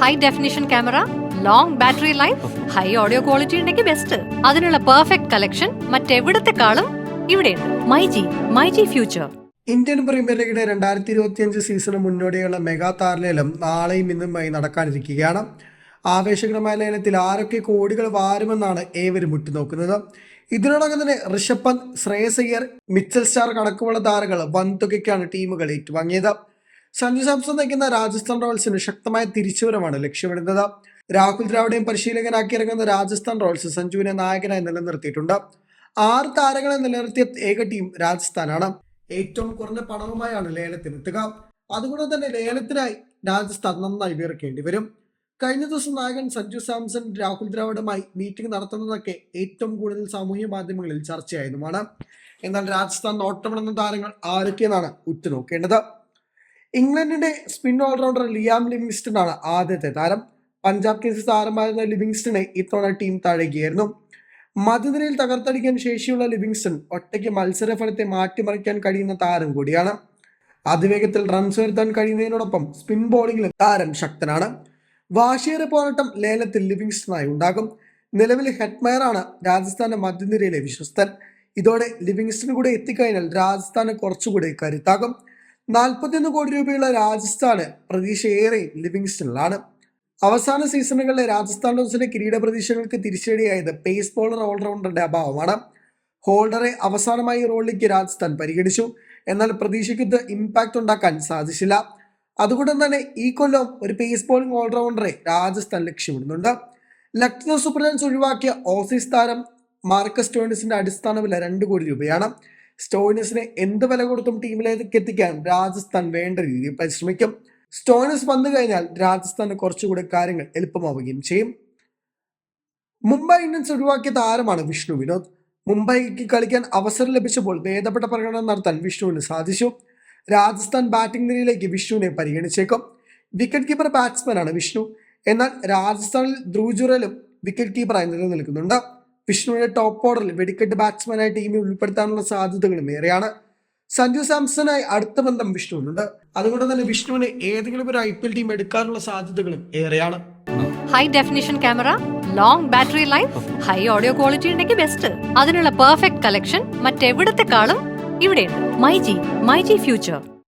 High definition camera long battery life high audio quality ഉണ്ടെങ്കിൽ best അതിനുള്ള perfect collection മറ്റെവിടത്തെക്കാളും ഇവിടെയുണ്ട്. MyG myG future Indian Premier ലീഗിന്റെ രണ്ടായിരത്തി ഇരുപത്തിയഞ്ച് സീസണ് മുന്നോടിയുള്ള മെഗാ താരലേലം നാളെയും ഇന്നുമായി നടക്കാനിരിക്കുകയാണ്. ആവേശകരമായ ലേലത്തിൽ ആരൊക്കെ കോടികൾ വാരുമെന്നാണ് ഏവരും ഉറ്റുനോക്കുന്നത്. ഇതിനോടകം തന്നെ ഋഷഭ് പന്ത് ശ്രേയസ് അയ്യർ മിച്ചൽ സ്റ്റാർ കണക്കുമുള്ള താരങ്ങൾ വൻതുകയ്ക്കാണ് ടീമുകൾ ഏറ്റുവാങ്ങിയത്. സഞ്ജു സാംസൺ നയിക്കുന്ന രാജസ്ഥാൻ റോയൽസിന് ശക്തമായ തിരിച്ചുവരമാണ് ലക്ഷ്യമിടുന്നത്. രാഹുൽ ദ്രാവിഡെയും പരിശീലകനാക്കി ഇറങ്ങുന്ന രാജസ്ഥാൻ റോയൽസ് സഞ്ജുവിനെ നായകനായി നിലനിർത്തിയിട്ടുണ്ട്. ആറ് താരങ്ങളെ നിലനിർത്തിയ ഏക ടീം രാജസ്ഥാനാണ്. ഏറ്റവും കുറഞ്ഞ പണവുമായാണ് ലേലത്തിനെത്തുക അതുകൊണ്ട് തന്നെ ലേലത്തിനായി രാജസ്ഥാൻ നന്നായി വിറക്കേണ്ടി വരും. കഴിഞ്ഞ ദിവസം നായകൻ സഞ്ജു സാംസൺ രാഹുൽ ദ്രാവിഡുമായി മീറ്റിംഗ് നടത്തുന്നതൊക്കെ ഏറ്റവും കൂടുതൽ സാമൂഹ്യ മാധ്യമങ്ങളിൽ ചർച്ചയായതുമാണ്. എന്നാൽ രാജസ്ഥാൻ നോട്ടമിടുന്ന താരങ്ങൾ ആരൊക്കെയെന്നാണ് ഉറ്റുനോക്കേണ്ടത്. ഇംഗ്ലണ്ടിന്റെ സ്പിൻ ഓൾറൗണ്ടർ ലിയാം ലിവിങ്സ്റ്റൺ ആണ് ആദ്യത്തെ താരം. പഞ്ചാബ് കിങ്സ് താരമായിരുന്ന ലിവിങ്സ്റ്റണെ ഇത്തവണ ടീം തഴകിയായിരുന്നു. മധ്യനിരയിൽ തകർത്തടിക്കാൻ ശേഷിയുള്ള ലിവിങ്സ്റ്റൺ ഒറ്റയ്ക്ക് മത്സരഫലത്തെ മാറ്റിമറിക്കാൻ കഴിയുന്ന താരം കൂടിയാണ്. അതിവേഗത്തിൽ റൺസ് വരുത്താൻ കഴിയുന്നതിനോടൊപ്പം സ്പിൻ ബോളിംഗിലും താരം ശക്തനാണ്. വാശിയേറെ പോരാട്ടം ലേലത്തിൽ ലിവിങ്സ്റ്റണായി ഉണ്ടാകും. നിലവിൽ ഹെഡ്മയറാണ് രാജസ്ഥാന്റെ മധ്യനിരയിലെ വിശ്വസ്തൻ. ഇതോടെ ലിവിങ്സ്റ്റൺ കൂടെ എത്തിക്കഴിഞ്ഞാൽ രാജസ്ഥാന് കുറച്ചുകൂടി കരുത്താകും. നാൽപ്പത്തിയൊന്ന് കോടി രൂപയുള്ള രാജസ്ഥാന് പ്രതീക്ഷ ഏറെ ലിവിങ്സ്റ്റണിലാണ് അവസാന സീസണുകളിലെ രാജസ്ഥാൻ റോയൽസിന്റെ കിരീട പ്രതീക്ഷകൾക്ക് തിരിച്ചടിയായത് പേസ് ബോളർ ഓൾറൗണ്ടറുടെ അഭാവമാണ്. ഹോൾഡറെ അവസാനമായി റോളിലേക്ക് രാജസ്ഥാൻ പരിഗണിച്ചു. എന്നാൽ പ്രതീക്ഷയ്ക്ക് ഇമ്പാക്റ്റ് ഉണ്ടാക്കാൻ സാധിച്ചില്ല. അതുകൊണ്ട് തന്നെ ഈ കൊല്ലം ഒരു പേസ് ബോളിംഗ് ഓൾറൗണ്ടറെ രാജസ്ഥാൻ ലക്ഷ്യമിടുന്നുണ്ട്. ലക്നോ സൂപ്പർ ജയൻസ് ഒഴിവാക്കിയ ഓസീസ് താരം മാർക്കസ് ടോണിസിന്റെ അടിസ്ഥാന വില രണ്ട് കോടി രൂപയാണ്. സ്റ്റോയിനസിനെ എന്ത് വില കൊടുത്തും ടീമിലേക്ക് എത്തിക്കാൻ രാജസ്ഥാൻ വേണ്ട രീതിയിൽ പരിശ്രമിക്കും. സ്റ്റോയിനസ് വന്നു കഴിഞ്ഞാൽ രാജസ്ഥാന് കുറച്ചുകൂടി കാര്യങ്ങൾ എളുപ്പമാവുകയും ചെയ്യും. മുംബൈ ഇന്ത്യൻസ് ഒഴിവാക്കിയ താരമാണ് വിഷ്ണു വിനോദ്. മുംബൈക്ക് കളിക്കാൻ അവസരം ലഭിച്ചപ്പോൾ ഭേദപ്പെട്ട പ്രകടനം നടത്താൻ വിഷ്ണുവിന് സാധിച്ചു. രാജസ്ഥാൻ ബാറ്റിംഗ് നിരയിലേക്ക് വിഷ്ണുവിനെ പരിഗണിച്ചേക്കും. വിക്കറ്റ് കീപ്പർ ബാറ്റ്സ്മാനാണ് വിഷ്ണു. എന്നാൽ രാജസ്ഥാനിൽ ധ്രുവ് ജുറലും വിക്കറ്റ് കീപ്പറായി നിലനിൽക്കുന്നുണ്ട്. വിഷ്ണുവിന്റെ ടോപ്പ് ഓർഡറിൽ വെടിക്കെട്ട് ബാറ്റ്സ്മാനായി ടീമിൽ ഉൾപ്പെടുത്താനുള്ള സാധ്യതകളും ഏറെയാണ്. സഞ്ജു സാംസണായി അടുത്ത ബന്ധം വിഷ്ണുവിനുണ്ട്. അതുകൊണ്ട് തന്നെ വിഷ്ണുവിന് ഏതെങ്കിലും ഒരു ഐ പി എൽ ടീം എടുക്കാനുള്ള സാധ്യതകളും ഏറെയാണ്. High definition camera long battery life high audio quality ഉണ്ടെങ്കിൽ ബെസ്റ്റ് അതിനുള്ള പെർഫെക്റ്റ് കളക്ഷൻ മറ്റെവിടത്തെക്കാളും ഇവിടെയുണ്ട്. My G future